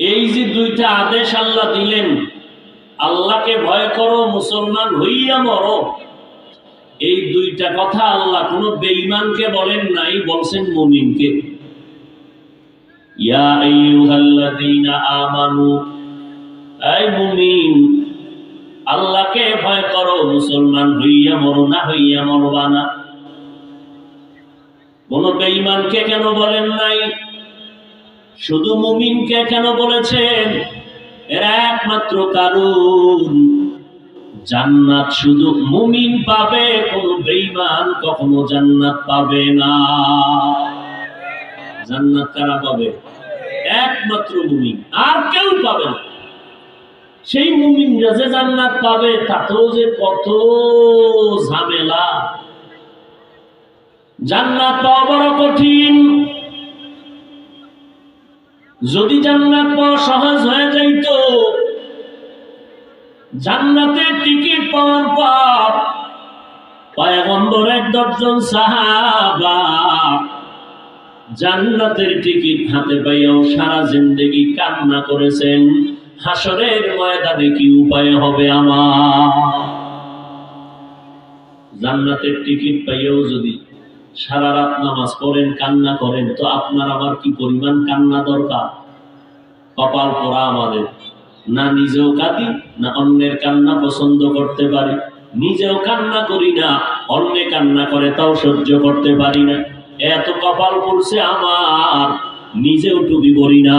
এই যে দুইটা আদেশ আল্লাহ দিলেন, আল্লাহকে ভয় করো, মুসলমান হইয়া মরো, এই দুইটা কথা আল্লাহ কোন বেঈমানকে বলেন নাই, বলছেন মুমিনকে। ইয়া আইয়ুহাল্লাযীনা আমানু, এই মুমিন, আল্লাহকে ভয় করো, মুসলমান হইয়া মরো না, হইয়া মরবা না। কোন বেঈমানকে কেন বলেন নাই? শুধু মুমিনকে কেন বলেছেন? এর একমাত্র কারণ, জান্নাত শুধু মুমিন পাবে, কোন বেঈমান কখনো জান্নাত পাবে না। জান্নাত কারা পাবে? একমাত্র মুমিন, আর কেউ পাবে না। সেই মুমিনরা যে জান্নাত পাবে, তাতেও যে কত ঝামেলা। জান্নাত পাওয়া বড় কঠিন। যদি জান্নাত পাওয়া সহজ হয়ে যাইত জান্নাতের টিকিট পাওয়ার পর পয়গম্বরের দশজন সাহাবা জান্নাতের টিকিট হাতে পাইয়াও সারা জিন্দগি কান্না করেছেন হাসরের ময়দানে কি উপায় হবে আমার? জান্নাতের টিকিট পাইয়াও যদি সারা রাত নামাজ পড়েন, কান্না করেন, তো আপনার আমার কি পরিমাণ কান্না দরকার? কপাল পড়া আমাদের। না নিজেও কাঁদি, না অন্যের কান্না পছন্দ করতে পারি। নিজেও কান্না করি না, অন্যে কান্না করে তাও সহ্য করতে পারি না। এত কপাল পড়ছে আমার, নিজেও টুপি পরি না,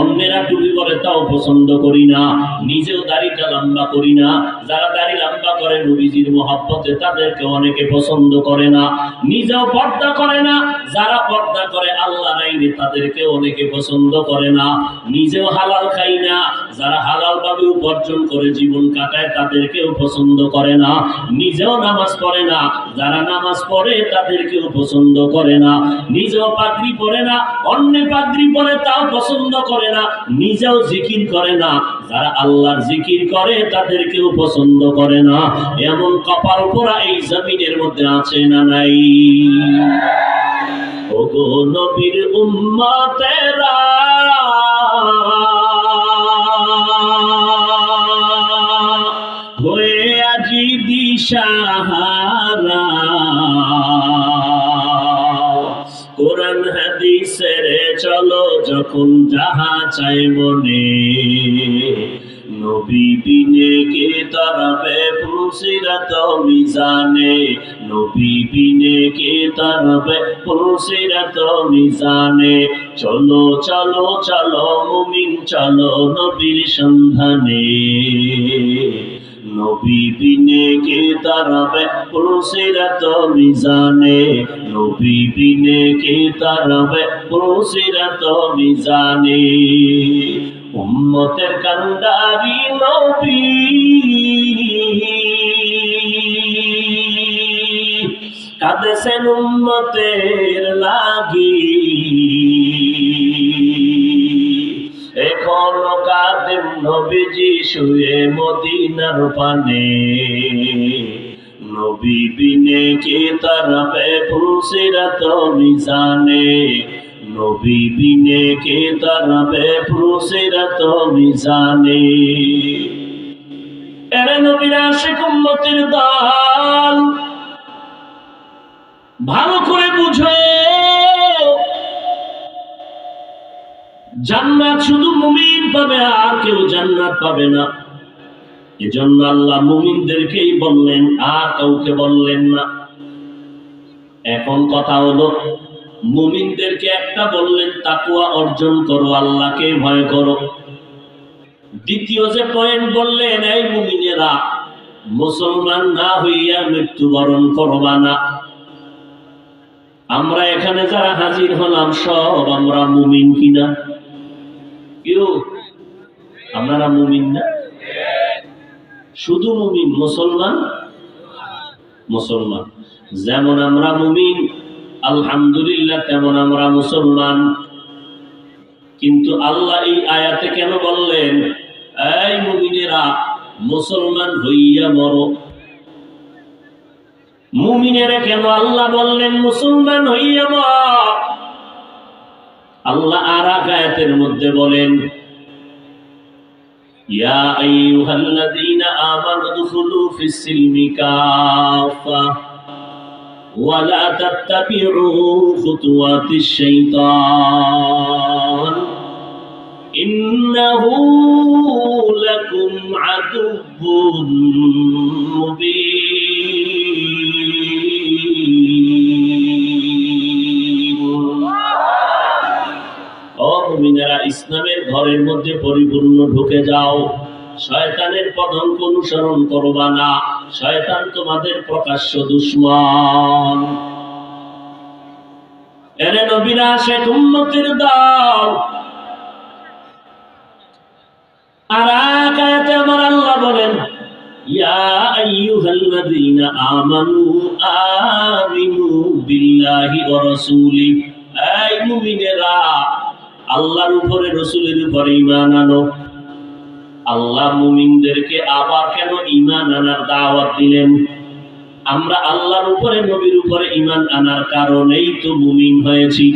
অন্যেরা টুপি পরে তাও পছন্দ করি না, নিজেও দাড়িটা লম্বা করি না যারা দাড়ি লম্বা করে নবীজির মহাব্বতে তাদেরকে অনেকে পছন্দ করে না, নিজেও পর্দা করে না, যারা পর্দা করে আল্লাহ আইনে তাদেরকে অনেকে পছন্দ করে না, নিজেও হালাল খাই না, যারা হালাল ভাবে উপার্জন করে জীবন কাটায় তাদেরকেও পছন্দ করে না, নিজেও নামাজ পড়ে না, যারা নামাজ পড়ে তাদেরকেও পছন্দ করে না, নিজেও পাগড়ি পরে না, অন্য পাগড়ি পরে তাও পছন্দ করে না, নিজেও জিকির করে না যারা আল্লাহর জিকির করে তাদেরকেও পছন্দ করে না, এমন কপাল পোড়া এই জমিনের মধ্যে আছে না নাই? ওগো নবীর উম্মতেরা। হয়ে কোরআন হাদিসের চলো যখন যাহা চাই মনে। নবী বিনে কে তরবে পুলসিরাত মিজানে। নবী বিনে কে তরবে পুলসিরাত মিজানে। চলো চলো চলো, মুমিন, চলো নবীর সন্ধানে। নবী বিনে কে তারাবে পুরুষিরাত মিজানে নবী বিনে কে তারাবে পুরুষিরাত মিজানে উম্মতের কান্ডারি নবী। কাঁদেছেন উম্মতের লাগি। নবীজি শুয়ে মদিনার পানে। নবী বিনে কে তারাবে ফুলসিরাত মিজানে। নবী বিনে কে তারাবে ফুলসিরাত মিজানে। এরে নবীর আশিক উম্মতির দল, ভালো জান্নাত শুধু মুমিন পাবে, আর কেউ জান্নাত পাবে না। এজন্য আল্লাহ মুমিনদেরকেই বললেন, আর কাউকে বললেন না। এখন কথা হলো, মুমিনদেরকে একটা বললেন তাকুয়া অর্জন করো, আল্লাহকে ভয় করো। দ্বিতীয় যে পয়েন্ট বললেন, এই মুমিনেরা, মুসলমান না হইয়া মৃত্যুবরণ করবা না। আমরা এখানে যারা হাজির হলাম, সব আমরা মুমিন কিনা? কেউ আপনারা মুমিন না? শুধু মুমিন, মুসলমান? মুসলমান। যেমন আমরা মুমিন, আলহামদুলিল্লাহ তেমন আমরা মুসলমান। কিন্তু আল্লাহ এই আয়াতে কেন বললেন, এই মুমিনেরা, মুসলমান হইয়া মরো মুমিনেরা কেন আল্লাহ বললেন, মুসলমান হইয়া মর আল্লাহ আর আয়াতের মধ্যে বলেন, ইয়া আইয়ুহাল্লাযীনা আমানু দুখুলু ফিস সিলমি কাফা ওয়া লা তাত্তাবিউ খুতুওয়াতিশ শাইতান ইন্নাহু লাকুম আদুউবুন ইসলামের ঘরের মধ্যে পরিপূর্ণ ঢুকে যাও। শয়তানের পদঙ্ক অনুসরণ করবা না। শয়তান তোমাদের প্রকাশ্য দুশ্মন। এরে নবীরা, শেখ উম্মতের দল। আর আয়াতে আমার আল্লাহ বলেন আমানু বিল্লাহি আল্লাহর উপরে, রসুলের উপরে ইমান আনো। আল্লাহ মুমিনদেরকে আবার কেন ইমান আনার দাওয়াত দিলেন? আমরা আল্লাহর উপরে, নবীর উপরে ইমান আনার কারণেই তো মুমিন হয়েছি।